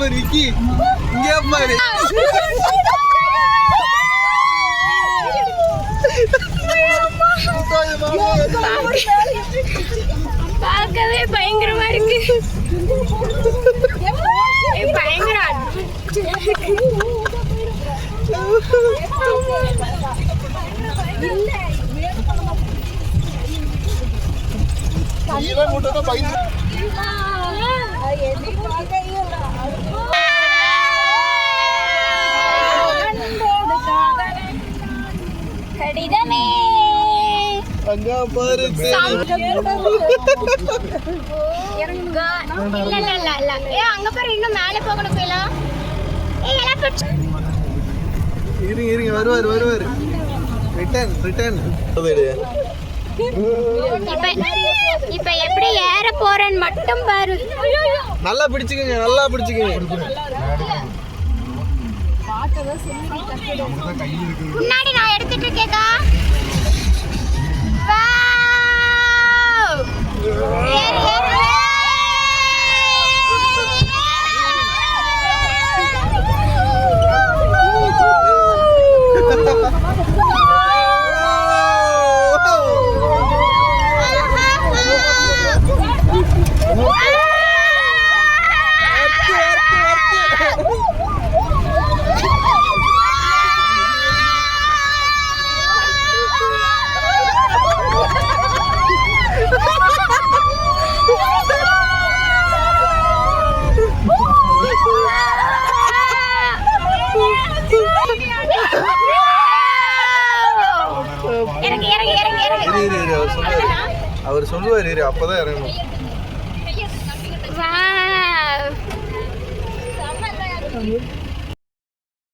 பாரு விக்கி இங்க பாரு பார்க்கவே பயங்கரமா இருக்கு ஏய், பயங்கரம் கையெல்லாம் போட்டா பயந்து கடிதமே. அங்க பாரு. இறங்குங்க இல்ல இல்ல இல்ல இல்ல. ஏ அங்க பாரு இன்னும் மேல போகணும் போயிலாம் ஏய் எல்லாம் பிடிச்சு. இருங்க இருங்க வருவார் வருவார். ரிட்டர்ன் ரிட்டர்ன் இப்ப இப்ப எப்படி ஏற போறேன்னு மட்டும் பாரு. நல்லா பிடிச்சுக்கங்க நல்லா பிடிச்சுக்கங்க. முன்னாடி நான் எடுத்துட்டு இருக்கேக்கா. இரு, இறங்கு. இரு, இரு, அவர் சொல்லுவாரு அவர் சொல்லுவார் இரு அப்பதான் இறங்கணும்.